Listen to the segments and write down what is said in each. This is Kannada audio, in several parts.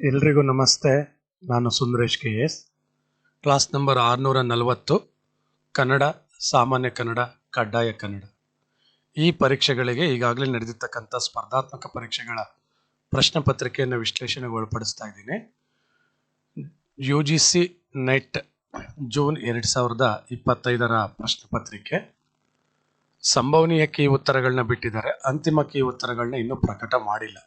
ಎಲ್ರಿಗೂ ನಮಸ್ತೆ. ನಾನು Sundaresh K S. Class number ಆರುನೂರ ನಲವತ್ತು, ಕನ್ನಡ, ಸಾಮಾನ್ಯ ಕನ್ನಡ, ಕಡ್ಡಾಯ ಕನ್ನಡ. ಈ ಪರೀಕ್ಷೆಗಳಿಗೆ ಈಗಾಗಲೇ ನಡೆದಿರ್ತಕ್ಕಂಥ ಸ್ಪರ್ಧಾತ್ಮಕ ಪರೀಕ್ಷೆಗಳ ಪ್ರಶ್ನೆ ಪತ್ರಿಕೆಯನ್ನು ವಿಶ್ಲೇಷಣೆಗೆ ಒಳಪಡಿಸ್ತಾ ಇದ್ದೀನಿ. U G C NET June ಎರಡು ಸಾವಿರದ ಇಪ್ಪತ್ತೈದರ ಪ್ರಶ್ನೆ ಪತ್ರಿಕೆ. ಸಂಭವನೀಯ ಕೀ ಉತ್ತರಗಳನ್ನ ಬಿಟ್ಟಿದ್ದಾರೆ. ಅಂತಿಮ ಕೀ ಉತ್ತರಗಳನ್ನ ಇನ್ನೂ ಪ್ರಕಟ ಮಾಡಿಲ್ಲ.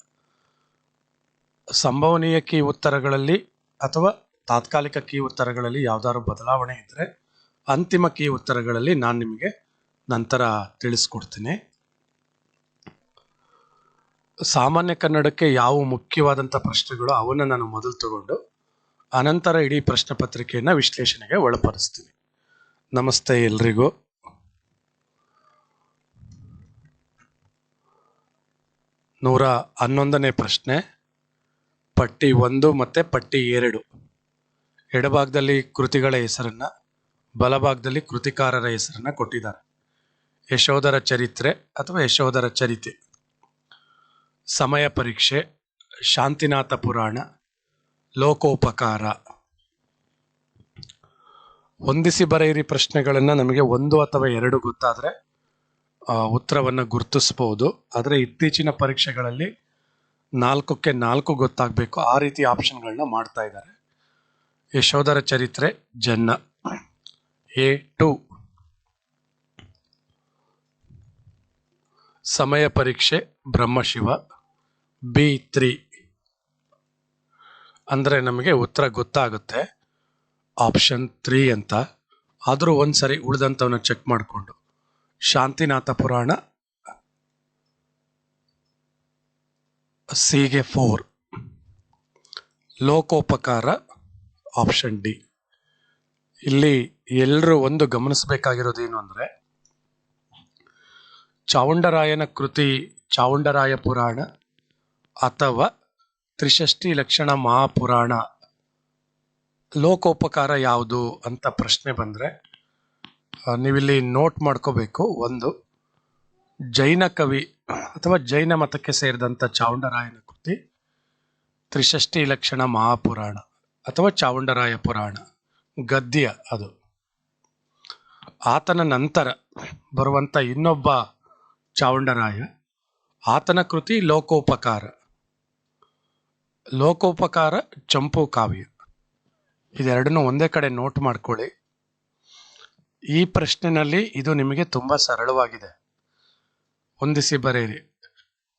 ಸಂಭವನೀಯ ಕೀ ಉತ್ತರಗಳಲ್ಲಿ ಅಥವಾ ತಾತ್ಕಾಲಿಕ ಕೀ ಉತ್ತರಗಳಲ್ಲಿ ಯಾವುದಾದ್ರು ಬದಲಾವಣೆ ಇದ್ದರೆ ಅಂತಿಮ ಕೀ ಉತ್ತರಗಳಲ್ಲಿ ನಾನು ನಿಮಗೆ ನಂತರ ತಿಳಿಸ್ಕೊಡ್ತೀನಿ. ಸಾಮಾನ್ಯ ಕನ್ನಡಕ್ಕೆ ಯಾವ ಮುಖ್ಯವಾದಂಥ ಪ್ರಶ್ನೆಗಳು ಅವನ್ನು ನಾನು ಮೊದಲು ತಗೊಂಡು ಅನಂತರ ಇಡೀ ಪ್ರಶ್ನೆ ಪತ್ರಿಕೆಯನ್ನು ವಿಶ್ಲೇಷಣೆಗೆ ಒಳಪಡಿಸ್ತೀನಿ. ನಮಸ್ತೆ ಎಲ್ರಿಗೂ. ನೂರ ಹನ್ನೊಂದನೇ ಪ್ರಶ್ನೆ. ಪಟ್ಟಿ ಒಂದು ಮತ್ತು ಪಟ್ಟಿ ಎರಡು. ಎಡಭಾಗದಲ್ಲಿ ಕೃತಿಗಳ ಹೆಸರನ್ನ, ಬಲಭಾಗದಲ್ಲಿ ಕೃತಿಕಾರರ ಹೆಸರನ್ನ ಕೊಟ್ಟಿದ್ದಾರೆ. ಯಶೋಧರ ಚರಿತ್ರೆ ಅಥವಾ ಯಶೋಧರ ಚರಿತೆ. ಸಮಯ ಪರೀಕ್ಷೆ, ಶಾಂತಿನಾಥ ಪುರಾಣ, ಲೋಕೋಪಕಾರ. ಹೊಂದಿಸಿ ಬರೆಯಿರಿ ಪ್ರಶ್ನೆಗಳನ್ನು, ನಮಗೆ ಒಂದು ಅಥವಾ ಎರಡು ಗೊತ್ತಾದರೆ ಉತ್ತರವನ್ನು ಗುರುತಿಸ್ಬೋದು. ಆದರೆ ಇತ್ತೀಚಿನ ಪರೀಕ್ಷೆಗಳಲ್ಲಿ ನಾಲ್ಕಕ್ಕೆ ನಾಲ್ಕು ಗೊತ್ತಾಗಬೇಕು. ಆ ರೀತಿ ಆಪ್ಷನ್ಗಳನ್ನ ಮಾಡ್ತಾ ಇದ್ದಾರೆ. ಯಶೋಧರ ಚರಿತ್ರೆ, ಜನ್ನ. A to. ಸಮಯ ಪರೀಕ್ಷೆ, ಬ್ರಹ್ಮಶಿವ. B three. ಅಂದರೆ ನಮಗೆ ಉತ್ತರ ಗೊತ್ತಾಗುತ್ತೆ. ಆಪ್ಷನ್ ತ್ರೀ ಅಂತ. ಆದರೂ ಒಂದು ಸರಿ ಉಳಿದಂಥವನ್ನ ಚೆಕ್ ಮಾಡಿಕೊಂಡು. ಶಾಂತಿನಾಥ ಪುರಾಣ ಸಿಗೆ ಫೋರ್. ಲೋಕೋಪಕಾರ option D. ಇಲ್ಲಿ ಎಲ್ಲರೂ ಒಂದು ಗಮನಿಸಬೇಕಾಗಿರೋದೇನು ಅಂದರೆ, ಚಾವುಂಡರಾಯನ ಕೃತಿ ಚಾವುಂಡರಾಯ ಪುರಾಣ ಅಥವಾ ತ್ರಿಷಷ್ಟಿ ಲಕ್ಷಣ ಮಹಾಪುರಾಣ. ಲೋಕೋಪಕಾರ ಯಾವುದು ಅಂತ ಪ್ರಶ್ನೆ ಬಂದರೆ ನೀವಿಲ್ಲಿ ನೋಟ್ ಮಾಡ್ಕೋಬೇಕು. ಒಂದು ಜೈನ ಕವಿ ಅಥವಾ ಜೈನ ಮತಕ್ಕೆ ಸೇರಿದಂಥ ಚಾವುಂಡರಾಯನ ಕೃತಿ ತ್ರಿಷಷ್ಟಿ ಲಕ್ಷಣ ಮಹಾಪುರಾಣ ಅಥವಾ ಚಾವುಂಡರಾಯ ಪುರಾಣ, ಗದ್ಯ ಅದು. ಆತನ ನಂತರ ಬರುವಂಥ ಇನ್ನೊಬ್ಬ ಚಾವುಂಡರಾಯ, ಆತನ ಕೃತಿ ಲೋಕೋಪಕಾರ. ಲೋಕೋಪಕಾರ ಚಂಪು ಕಾವ್ಯ. ಇದೆರಡನ್ನೂ ಒಂದೇ ಕಡೆ ನೋಟ್ ಮಾಡ್ಕೊಳ್ಳಿ. ಈ ಪ್ರಶ್ನೆನಲ್ಲಿ ಇದು ನಿಮಗೆ ತುಂಬ ಸರಳವಾಗಿದೆ. ಹೊಂದಿಸಿ ಬರೆಯಿರಿ.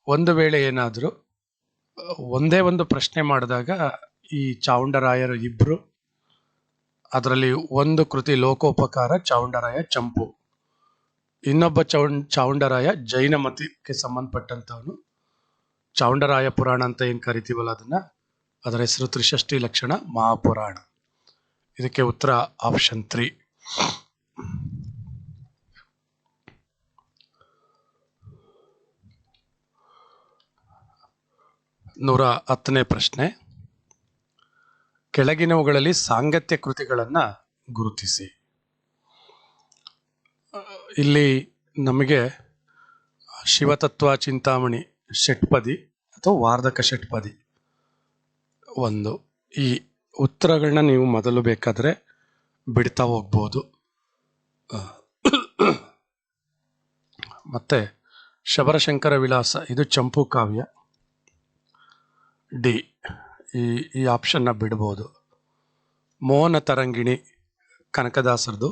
ಒಂದು ವೇಳೆ ಏನಾದರೂ, ಒಂದೇ ಒಂದು ಪ್ರಶ್ನೆ ಮಾಡಿದಾಗ ಈ ಚಾವುಂಡರಾಯರು ಇಬ್ಬರು ಅದರಲ್ಲಿ ಒಂದು ಕೃತಿ ಲೋಕೋಪಕಾರ, ಚಾವುಂಡರಾಯ ಚಂಪು. ಇನ್ನೊಬ್ಬ ಚೌಂ ಚಾವುಂಡರಾಯ ಜೈನ ಮತಕ್ಕೆ ಸಂಬಂಧಪಟ್ಟಂಥವನು. ಚಾವುಂಡರಾಯ ಪುರಾಣ ಅಂತ ಏನು ಕರಿತೀವಲ್ಲ ಅದನ್ನು? ಅದರ ಹೆಸರು ತ್ರಿಷಷ್ಟಿ ಲಕ್ಷಣ ಮಹಾಪುರಾಣ. ಇದಕ್ಕೆ ಉತ್ತರ ಆಪ್ಷನ್ ತ್ರೀ. ನೂರ ಹತ್ತನೇ ಪ್ರಶ್ನೆ. ಕೆಳಗಿನವುಗಳಲ್ಲಿ ಸಾಂಗತ್ಯ ಕೃತಿಗಳನ್ನು ಗುರುತಿಸಿ. ಇಲ್ಲಿ ನಮಗೆ ಶಿವತತ್ವ ಚಿಂತಾಮಣಿ ಷಟ್ಪದಿ ಅಥವಾ ವಾರ್ಧಕ ಷಟ್ಪದಿ ಒಂದು. ಈ ಉತ್ತರಗಳನ್ನ ನೀವು ಮೊದಲು ಬೇಕಾದರೆ ಬಿಡ್ತಾ ಹೋಗ್ಬೋದು. ಮತ್ತೆ ಶಬರಶಂಕರ ವಿಲಾಸ ಇದು ಚಂಪು ಕಾವ್ಯ. ಡಿ. ಈ ಈ ಆಪ್ಷನ್ನ ಬಿಡ್ಬೋದು. ಮೋಹನ ತರಂಗಿಣಿ ಕನಕದಾಸರದು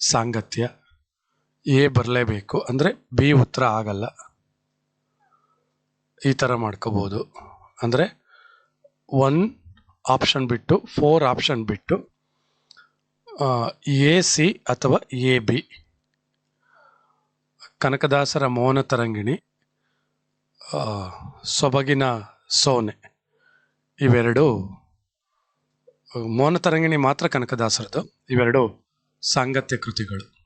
ಸಾಂಗತ್ಯ. ಎ ಬರಲೇಬೇಕು ಅಂದರೆ ಬಿ ಉತ್ತರ ಆಗಲ್ಲ. ಈ ಥರ ಮಾಡ್ಕೋಬೋದು. ಅಂದರೆ ಒನ್ ಆಪ್ಷನ್ ಬಿಟ್ಟು, ಫೋರ್ ಆಪ್ಷನ್ ಬಿಟ್ಟು ಎ, ಸಿ ಅಥವಾ ಎ, ಬಿ. ಕನಕದಾಸರ ಮೋಹನ ತರಂಗಿಣಿ ಸೊಬಗಿನ ಸೋನೆ. ಇವೆರಡು ಮೋಹನ ತರಂಗಿಣಿ ಮಾತ್ರ ಕನಕದಾಸರದು ಇವೆರಡು ಸಾಂಗತ್ಯ ಕೃತಿಗಳು.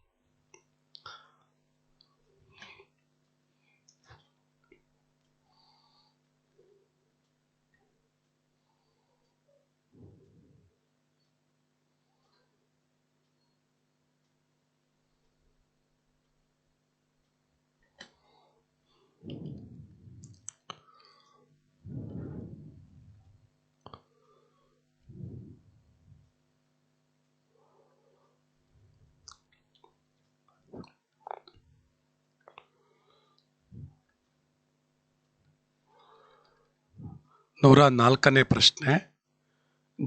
ನೂರ ನಾಲ್ಕನೇ ಪ್ರಶ್ನೆ.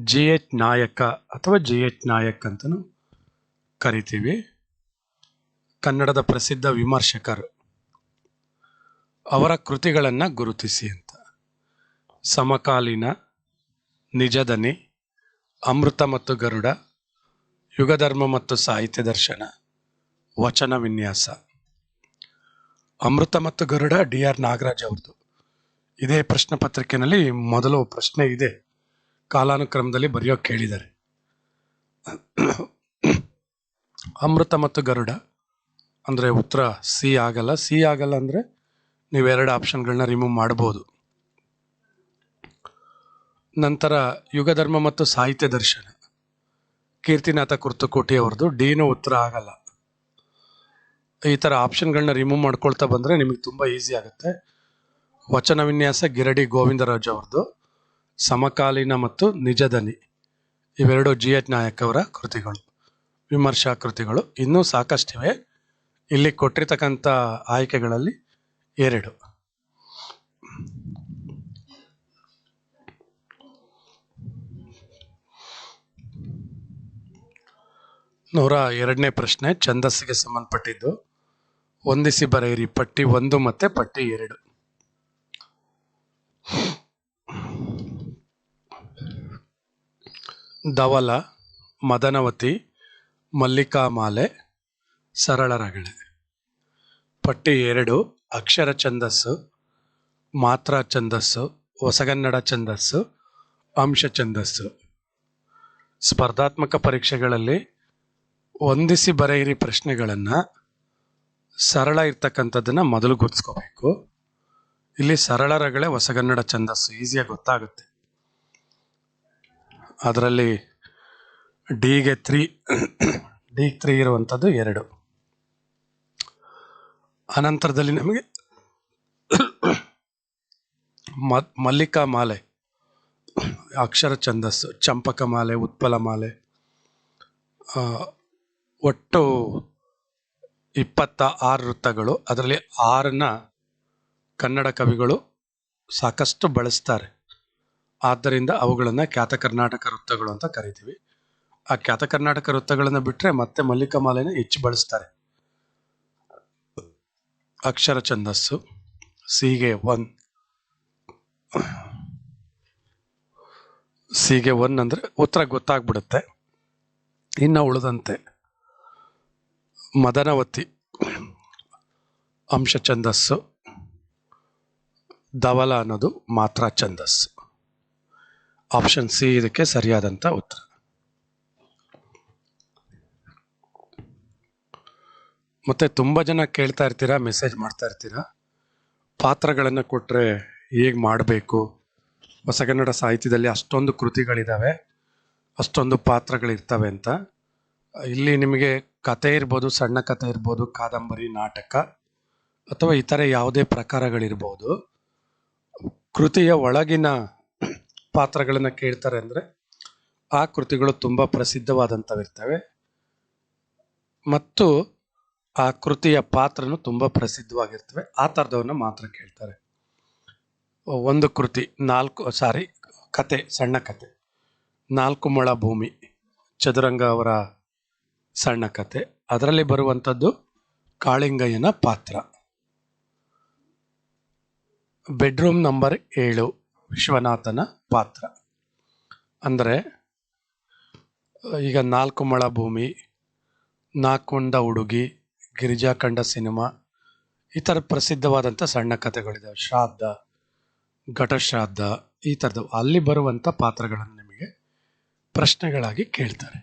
ಜಿ ಎಚ್ ನಾಯಕ ಅಥವಾ ಜಿ ಎಚ್ ನಾಯಕ್ ಅಂತಲೂ ಕರಿತೀವಿ. ಕನ್ನಡದ ಪ್ರಸಿದ್ಧ ವಿಮರ್ಶಕರು. ಅವರ ಕೃತಿಗಳನ್ನು ಗುರುತಿಸಿ ಅಂತ. ಸಮಕಾಲೀನ ನಿಜದನಿ ಅಮೃತ ಮತ್ತು ಗರುಡ, ಯುಗಧರ್ಮ ಮತ್ತು ಸಾಹಿತ್ಯ ದರ್ಶನ, ವಚನ ವಿನ್ಯಾಸ. ಅಮೃತ ಮತ್ತು ಗರುಡ ಡಿ ಆರ್ ನಾಗರಾಜ್ ಅವ್ರದ್ದು ಇದೇ ಪ್ರಶ್ನೆ ಪತ್ರಿಕೆಯಲ್ಲಿ ಮೊದಲು ಪ್ರಶ್ನೆ ಇದೆ. ಕಾಲಾನುಕ್ರಮದಲ್ಲಿ ಬರೆಯೋಕೆ ಕೇಳಿದ್ದಾರೆ. ಅಮೃತ ಮತ್ತು ಗರುಡ, ಅಂದರೆ ಉತ್ತರ ಸಿ ಆಗಲ್ಲ. ಸಿ ಆಗಲ್ಲ ಅಂದರೆ ನೀವು ಎರಡು ಆಪ್ಷನ್ಗಳನ್ನ ರಿಮೂವ್ ಮಾಡ್ಬೋದು. ನಂತರ ಯುಗಧರ್ಮ ಮತ್ತು ಸಾಹಿತ್ಯ ದರ್ಶನ. ಕೀರ್ತಿನಾಥ ಕುರ್ತಕೋಟಿ ಅವ್ರದ್ದು. ಡಿನೂ ಉತ್ತರ ಆಗಲ್ಲ. ಈ ಥರ ಆಪ್ಷನ್ಗಳನ್ನ ರಿಮೂವ್ ಮಾಡ್ಕೊಳ್ತಾ ಬಂದರೆ ನಿಮಗೆ ತುಂಬ ಈಸಿ ಆಗುತ್ತೆ. ವಚನ ವಿನ್ಯಾಸ ಗಿರಡಿ ಗೋವಿಂದರಾಜ್ ಅವರದು ಸಮಕಾಲೀನ ಮತ್ತು ನಿಜದನಿ ಇವೆರಡು ಜಿ ಎಚ್ ನಾಯಕ್ ಅವರ ಕೃತಿಗಳು. ವಿಮರ್ಶಾ ಕೃತಿಗಳು. ಇನ್ನೂ ಸಾಕಷ್ಟಿವೆ. ಇಲ್ಲಿ ಕೊಟ್ಟಿರ್ತಕ್ಕಂಥ ಆಯ್ಕೆಗಳಲ್ಲಿ ಎರಡು. ನೂರ ಎರಡನೇ ಪ್ರಶ್ನೆ, ಛಂದಸ್ಸಿಗೆ ಸಂಬಂಧಪಟ್ಟಿದ್ದು. ಹೊಂದಿಸಿ ಬರೆಯಿರಿ. ಪಟ್ಟಿ ಒಂದು ಮತ್ತು ಪಟ್ಟಿ ಎರಡು. ಧವಲ, ಮದನವತಿ, ಮಲ್ಲಿಕಾಮಾಲೆ ಸರಳ ರಗಳೆ ಪಟ್ಟಿ ಎರಡು, ಅಕ್ಷರ ಛಂದಸ್ಸು, ಮಾತ್ರ ಛಂದಸ್ಸು, ಹೊಸಗನ್ನಡ ಛಂದಸ್ಸು, ಅಂಶ ಛಂದಸ್ಸು. ಸ್ಪರ್ಧಾತ್ಮಕ ಪರೀಕ್ಷೆಗಳಲ್ಲಿ ಹೊಂದಿಸಿ ಬರೆಯಿರಿ ಪ್ರಶ್ನೆಗಳನ್ನು. ಸರಳ ಇರ್ತಕ್ಕಂಥದ್ದನ್ನು ಮೊದಲು ಗುರ್ತಿಸ್ಕೋಬೇಕು. ಇಲ್ಲಿ ಸರಳ ರಗಳೆ, ಹೊಸಗನ್ನಡ ಛಂದಸ್ಸು ಈಸಿಯಾಗಿ ಗೊತ್ತಾಗುತ್ತೆ. ಅದರಲ್ಲಿ ಡಿಗೆ ತ್ರೀ, ಡಿ ತ್ರೀ ಇರುವಂಥದ್ದು ಎರಡು. ಅನಂತರದಲ್ಲಿ ನಮಗೆ ಮಲ್ಲಿಕಾ ಮಾಲೆ, ಅಕ್ಷರ ಛಂದಸ್ಸು, ಚಂಪಕ ಮಾಲೆ, ಉತ್ಪಲ ಮಾಲೆ ಒಟ್ಟು ಇಪ್ಪತ್ತ ಆರು ವೃತ್ತಗಳು. ಅದರಲ್ಲಿ ಆರನ್ನ ಕನ್ನಡ ಕವಿಗಳು ಸಾಕಷ್ಟು ಬಳಸ್ತಾರೆ. ಆದ್ದರಿಂದ ಅವುಗಳನ್ನು ಖ್ಯಾತ ಕರ್ನಾಟಕ ವೃತ್ತಗಳು ಅಂತ ಕರಿತೀವಿ. ಆ ಖ್ಯಾತ ಕರ್ನಾಟಕ ವೃತ್ತಗಳನ್ನು ಬಿಟ್ಟರೆ ಮತ್ತೆ ಮಲ್ಲಿಕಾ ಮಾಲೆನ ಹೆಚ್ಚು ಬಳಸ್ತಾರೆ. ಅಕ್ಷರ ಛಂದಸ್ಸು, ಸಿಗೆ ಒನ್. ಸಿಗೆ ಒನ್ ಅಂದರೆ ಉತ್ತರ ಗೊತ್ತಾಗ್ಬಿಡುತ್ತೆ. ಇನ್ನು ಉಳಿದಂತೆ ಮದನವತಿ, ಅಂಶ ಛಂದಸ್ಸು, ಧವಲ ಅನ್ನೋದು ಮಾತ್ರ ಛಂದಸ್ಸು. ಆಪ್ಷನ್ ಸಿ ಇದಕ್ಕೆ ಸರಿಯಾದಂಥ ಉತ್ತರ. ಮತ್ತೆ ತುಂಬ ಜನ ಕೇಳ್ತಾ ಇರ್ತೀರಾ ಮೆಸೇಜ್ ಮಾಡ್ತಾ ಇರ್ತೀರಾ? ಪಾತ್ರಗಳನ್ನು ಕೊಟ್ಟರೆ ಹೇಗೆ ಮಾಡಬೇಕು? ಹೊಸಗನ್ನಡ ಸಾಹಿತ್ಯದಲ್ಲಿ ಅಷ್ಟೊಂದು ಕೃತಿಗಳಿದ್ದಾವೆ ಅಷ್ಟೊಂದು ಪಾತ್ರಗಳಿರ್ತವೆ ಅಂತ. ಇಲ್ಲಿ ನಿಮಗೆ ಕತೆ ಇರ್ಬೋದು, ಸಣ್ಣ ಕತೆ ಇರ್ಬೋದು, ಕಾದಂಬರಿ, ನಾಟಕ ಅಥವಾ ಇತರೆ ಯಾವುದೇ ಪ್ರಕಾರಗಳಿರ್ಬೋದು, ಕೃತಿಯ ಒಳಗಿನ ಪಾತ್ರಗಳನ್ನು ಕೇಳ್ತಾರೆ ಅಂದರೆ ಆ ಕೃತಿಗಳು ತುಂಬ ಪ್ರಸಿದ್ಧವಾದಂಥವಿರ್ತವೆ ಮತ್ತು ಆ ಕೃತಿಯ ಪಾತ್ರನು ತುಂಬ ಪ್ರಸಿದ್ಧವಾಗಿರ್ತವೆ. ಆ ಥರದವನ್ನ ಮಾತ್ರ ಕೇಳ್ತಾರೆ. ಒಂದು ಕೃತಿ, ನಾಲ್ಕು, ಸಾರಿ, ಕತೆ, ಸಣ್ಣ ಕತೆ. ನಾಲ್ಕು ಮೊಳ ಭೂಮಿ, ಚದುರಂಗ ಅವರ ಸಣ್ಣ ಕತೆ. ಅದರಲ್ಲಿ ಬರುವಂಥದ್ದು ಕಾಳಿಂಗಯ್ಯನ ಪಾತ್ರ. ಬೆಡ್ರೂಮ್ ನಂಬರ್ ಏಳು. ವಿಶ್ವನಾಥನ ಪಾತ್ರ. ಅಂದರೆ, ಈಗ ನಾಲ್ಕು ಮಳ ಭೂಮಿ ನಾಕೊಂಡ ಹುಡುಗಿ ಗಿರಿಜಾಖಂಡ ಸಿನಿಮಾ, ಈ ಥರ ಪ್ರಸಿದ್ಧವಾದಂಥ ಸಣ್ಣ ಕಥೆಗಳಿದ್ದಾವೆ ಶ್ರಾದ್ದ, ಘಟಶ್ರಾದ್ದ, ಈ ಥರದ್ದು. ಅಲ್ಲಿ ಬರುವಂಥ ಪಾತ್ರಗಳನ್ನು ನಿಮಗೆ ಪ್ರಶ್ನೆಗಳಾಗಿ ಕೇಳ್ತಾರೆ.